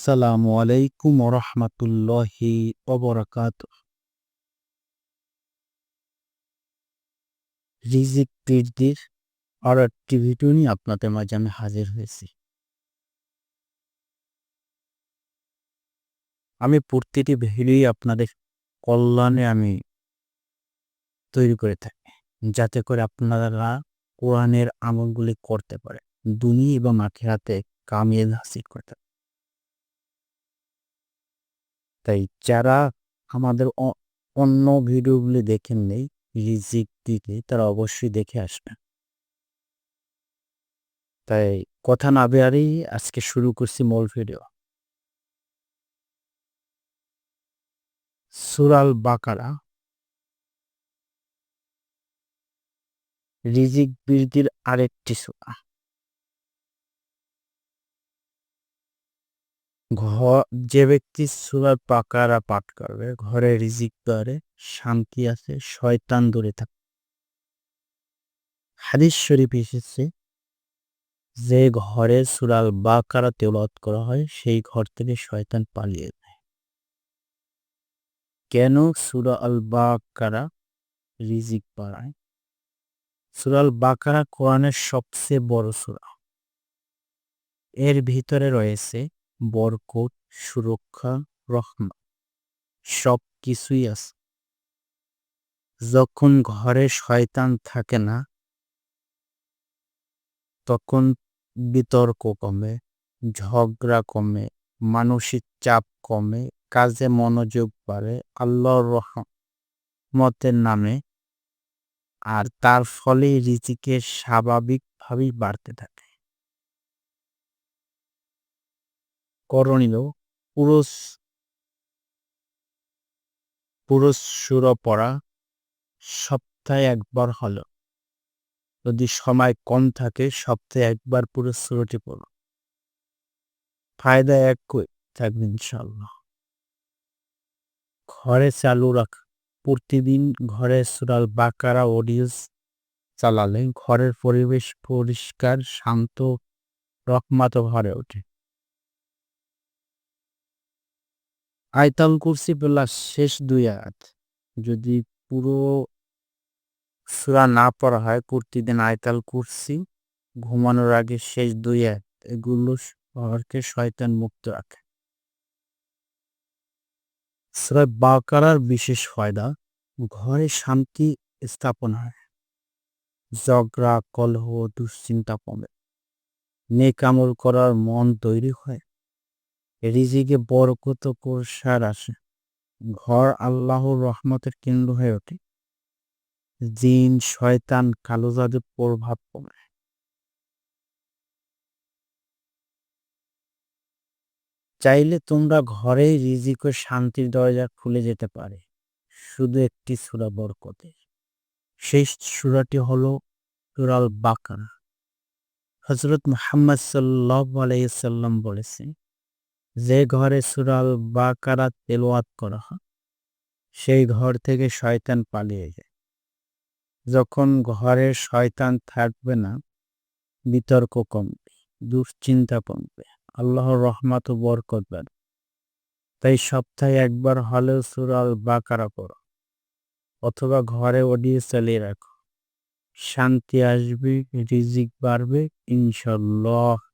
আসসালামু আলাইকুম রহমতুল্লাহি অবরাকাত রিজিক বৃদ্ধির আর একটি ভিডিও নিয়ে আপনাদের মাঝে আমি হাজির হয়েছি। আমি প্রতিটি ভিডিওই আপনাদের কল্যাণে আমি তৈরি করে থাকি, যাতে করে আপনারা কোরআনের আমলগুলি করতে পারে দুনিয়া এবং আখেরাতে কামিয়ে হাসিল করতে পারে তাই যারা আমাদের অন্য ভিডিওগুলি দেখেন নেই রিজিক দিকে তারা অবশ্যই দেখে আসবেন। তাই কথা না বেয়ারেই আজকে শুরু করছি মূল ভিডিও। সুরাল বাকারা রিজিক বৃদ্ধির আরেকটি সুরা। ঘর, যে ব্যক্তি সুরার পাকারা পাঠ করবে ঘরে রিজিক দ্বারে শান্তি আছে, শয়তান দূরে থাকে। হাদিস শরীফ এসেছে, যে ঘরে সুরাল বাকারা তেলত করা হয়, সেই ঘর থেকে শয়তান পালিয়ে যায়। কেন সুরা আল বাকারা রিজিক বাড়ায়? সুরাল বাকারা কোরআনের সবচেয়ে বড় সুরা। এর ভিতরে রয়েছে বরকত, সুরক্ষা রহমা সব কিছুই আছে। যখন ঘরে শয়তান থাকে না, তখন বিতর্ক কমে, ঝগড়া কমে, মানসিক চাপ কমে, কাজে মনোযোগ বাড়ে, আল্লাহর রহমতের নামে, আর তার ফলে রিজিকে স্বাভাবিকভাবেই বাড়তে থাকে। করণীয় পুরুষ পুরুষ সুর পড়া সপ্তাহে একবার হলো। যদি সময় কম থাকে, সপ্তাহে একবার পুরো সুরটি পড়ো ফায়দা একই থাকবে ইনশাল্লাহ ঘরে চালু রাখ। প্রতিদিন ঘরে সুরাল বাকারা, অডিওস চালালে ঘরের পরিবেশ পরিষ্কার, শান্ত, রকমাত ভরে ওঠে। আয়তাল কুরসি প্লাস শেষ দুই আয়াত। যদি পুরো সুরা না পড়া হয়, প্রতিদিন আয়তাল কুরসি ঘুমানোর আগে শেষ দুই আয়াত, এগুলো শহরকে শয়তান মুক্ত রাখে। সুরা বাকারার বিশেষ ফায়দা, ঘরে শান্তি স্থাপন হয়। ঝগড়া, কলহ, দুশ্চিন্তা কমে। নেকামল করার মন তৈরি হয়। রিজিকে বরকত প্রসার আসে। ঘর আল্লাহর রহমতের কেন্দ্র হয়ে ওঠে। জিন, শয়তান কালো জাদুর প্রভাব কমে চাইলে তোমরা ঘরেই রিজিক শান্তির দরজা খুলে যেতে পারে। শুধু একটি সুরা বরকতে সেই সুরাটি হলো সুরাল বাকারা। হজরত মোহাম্মদ সাল্লাহ আলাইসাল্লাম বলেছেন যে ঘরে সুরাল বাকারা তেলোয়াত করা হয়, সেই ঘর থেকে শয়তান পালিয়ে যায়। যখন ঘরে শয়তান থাকবে না, বিতর্ক কমবে, দুশ্চিন্তা কমবে, আল্লাহর রহমত ও বরকত বাড়বে। তাই সপ্তাহে একবার হলেও সুরাল বাকারা করো অথবা ঘরে অডিও চালিয়ে রাখো। শান্তি আসবে, রিজিক বাড়বে, ইনশাল্লাহ।